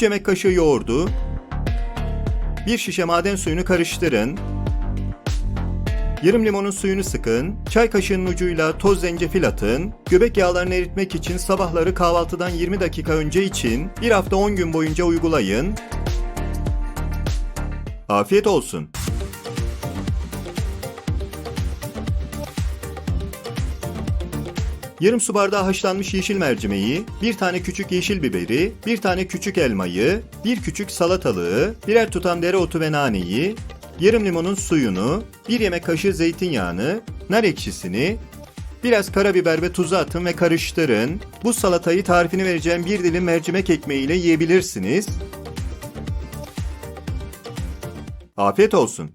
3 yemek kaşığı yoğurdu, 1 şişe maden suyunu karıştırın. Yarım limonun suyunu sıkın, çay kaşığının ucuyla toz zencefil atın. Göbek yağlarını eritmek için sabahları kahvaltıdan 20 dakika önce için bir hafta 10 gün boyunca uygulayın. Afiyet olsun. Yarım su bardağı haşlanmış yeşil mercimeği, bir tane küçük yeşil biberi, bir tane küçük elmayı, bir küçük salatalığı, birer tutam dereotu ve naneyi, yarım limonun suyunu, bir yemek kaşığı zeytinyağını, nar ekşisini, biraz karabiber ve tuzu atın ve karıştırın. Bu salatayı tarifini vereceğim bir dilim mercimek ekmeğiyle yiyebilirsiniz. Afiyet olsun.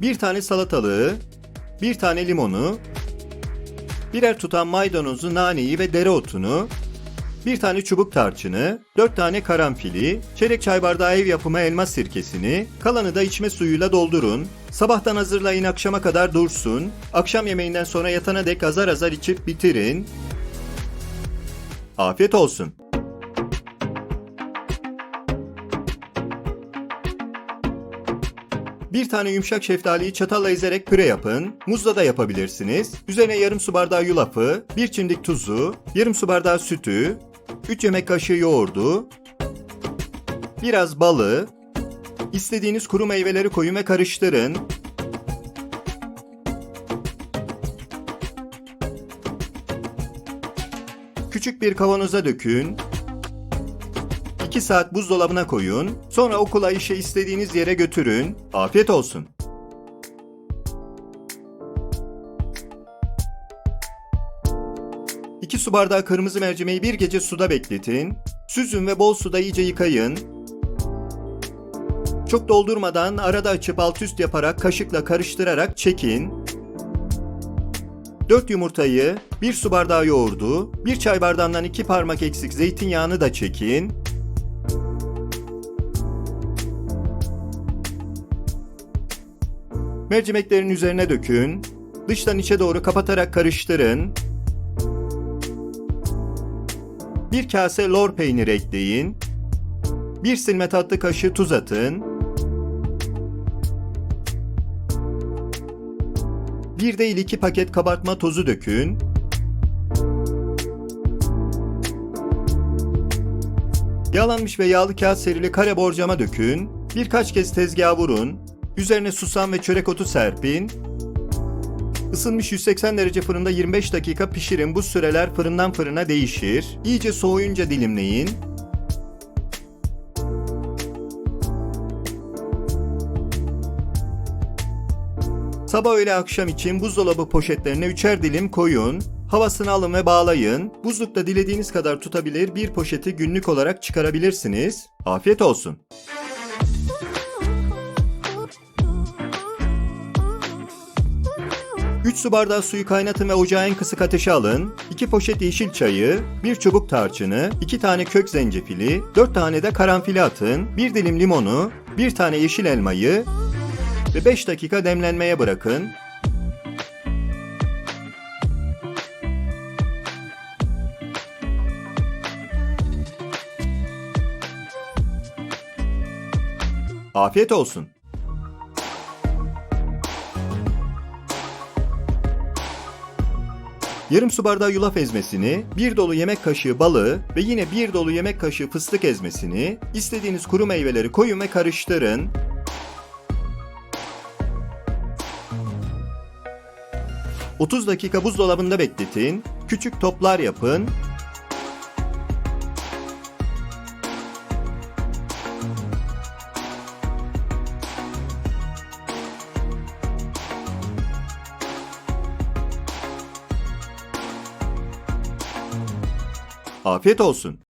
Bir tane salatalığı, bir tane limonu, birer tutam maydanozu, naneyi ve dereotunu, bir tane çubuk tarçını, dört tane karanfili, çeyrek çay bardağı ev yapımı elma sirkesini, kalanı da içme suyuyla doldurun. Sabahtan hazırlayın akşama kadar dursun. Akşam yemeğinden sonra yatana dek azar azar içip bitirin. Afiyet olsun. Bir tane yumuşak şeftaliyi çatalla ezerek püre yapın. Muzla da yapabilirsiniz. Üzerine yarım su bardağı yulafı, bir çimdik tuzu, yarım su bardağı sütü, 3 yemek kaşığı yoğurdu, biraz balı, istediğiniz kuru meyveleri koyun ve karıştırın. Küçük bir kavanoza dökün. 2 saat buzdolabına koyun. Sonra okula işe istediğiniz yere götürün. Afiyet olsun. İki su bardağı kırmızı mercimeği bir gece suda bekletin. Süzün ve bol suda iyice yıkayın. Çok doldurmadan arada açıp alt üst yaparak kaşıkla karıştırarak çekin. 4 yumurtayı, 1 su bardağı yoğurdu, 1 çay bardağından 2 parmak eksik zeytinyağını da çekin. Mercimeklerin üzerine dökün. Dıştan içe doğru kapatarak karıştırın. Bir kase lor peyniri ekleyin. Bir silme tatlı kaşığı tuz atın. Bir değil iki paket kabartma tozu dökün. Yağlanmış ve yağlı kağıt serili kare borcama dökün. Birkaç kez tezgaha vurun. Üzerine susam ve çörek otu serpin. Isınmış 180 derece fırında 25 dakika pişirin. Bu süreler fırından fırına değişir. İyice soğuyunca dilimleyin. Sabah öğle akşam için buzdolabı poşetlerine üçer dilim koyun. Havasını alın ve bağlayın. Buzlukta dilediğiniz kadar tutabilir bir poşeti günlük olarak çıkarabilirsiniz. Afiyet olsun. Üç su bardağı suyu kaynatın ve ocağa en kısık ateşe alın. 2 poşet yeşil çayı, bir çubuk tarçını, 2 tane kök zencefili, 4 tane de karanfili atın. Bir dilim limonu, bir tane yeşil elmayı ve 5 dakika demlenmeye bırakın. Afiyet olsun. Yarım su bardağı yulaf ezmesini, bir dolu yemek kaşığı balı ve yine bir dolu yemek kaşığı fıstık ezmesini, istediğiniz kuru meyveleri koyun ve karıştırın. ...30 dakika buzdolabında bekletin, küçük toplar yapın, afiyet olsun.